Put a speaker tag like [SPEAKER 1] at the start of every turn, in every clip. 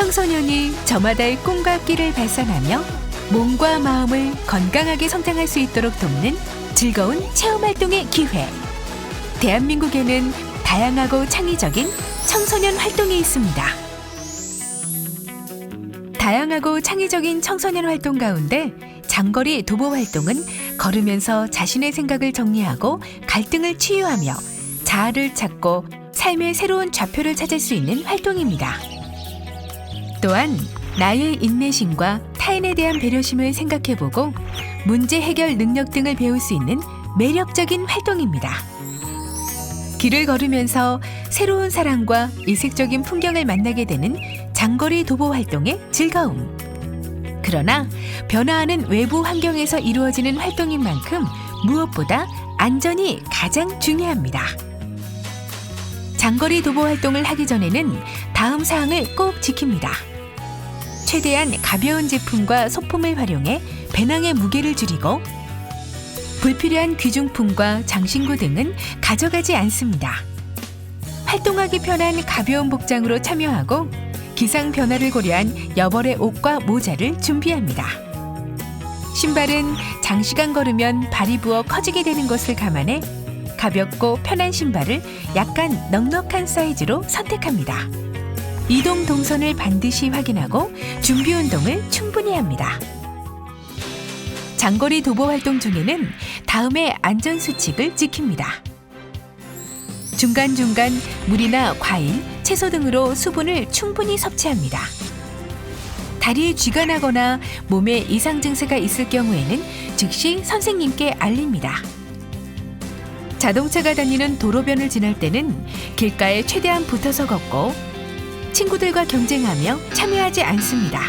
[SPEAKER 1] 청소년이 저마다의 꿈과 끼를 발산하며 몸과 마음을 건강하게 성장할 수 있도록 돕는 즐거운 체험 활동의 기회. 대한민국에는 다양하고 창의적인 청소년 활동이 있습니다. 다양하고 창의적인 청소년 활동 가운데 장거리 도보 활동은 걸으면서 자신의 생각을 정리하고 갈등을 치유하며 자아를 찾고 삶의 새로운 좌표를 찾을 수 있는 활동입니다. 또한 나의 인내심과 타인에 대한 배려심을 생각해보고 문제 해결 능력 등을 배울 수 있는 매력적인 활동입니다. 길을 걸으면서 새로운 사람과 이색적인 풍경을 만나게 되는 장거리 도보 활동의 즐거움. 그러나 변화하는 외부 환경에서 이루어지는 활동인 만큼 무엇보다 안전이 가장 중요합니다. 장거리 도보 활동을 하기 전에는 다음 사항을 꼭 지킵니다. 최대한 가벼운 제품과 소품을 활용해 배낭의 무게를 줄이고 불필요한 귀중품과 장신구 등은 가져가지 않습니다. 활동하기 편한 가벼운 복장으로 참여하고 기상 변화를 고려한 여벌의 옷과 모자를 준비합니다. 신발은 장시간 걸으면 발이 부어 커지게 되는 것을 감안해 가볍고 편한 신발을 약간 넉넉한 사이즈로 선택합니다. 이동 동선을 반드시 확인하고 준비 운동을 충분히 합니다. 장거리 도보 활동 중에는 다음의 안전 수칙을 지킵니다. 중간중간 물이나 과일, 채소 등으로 수분을 충분히 섭취합니다. 다리에 쥐가 나거나 몸에 이상 증세가 있을 경우에는 즉시 선생님께 알립니다. 자동차가 다니는 도로변을 지날 때는 길가에 최대한 붙어서 걷고 친구들과 경쟁하며 참여하지 않습니다.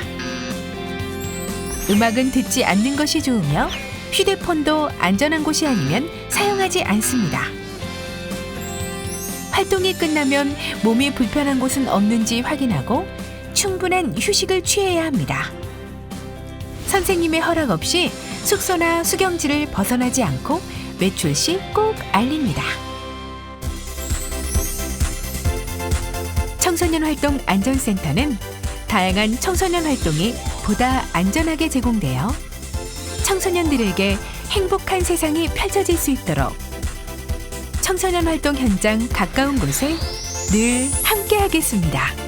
[SPEAKER 1] 음악은 듣지 않는 것이 좋으며 휴대폰도 안전한 곳이 아니면 사용하지 않습니다. 활동이 끝나면 몸이 불편한 곳은 없는지 확인하고 충분한 휴식을 취해야 합니다. 선생님의 허락 없이 숙소나 수경지를 벗어나지 않고 외출 시 꼭 알립니다. 청소년 활동 안전센터는 다양한 청소년 활동이 보다 안전하게 제공되어 청소년들에게 행복한 세상이 펼쳐질 수 있도록 청소년 활동 현장 가까운 곳에 늘 함께하겠습니다.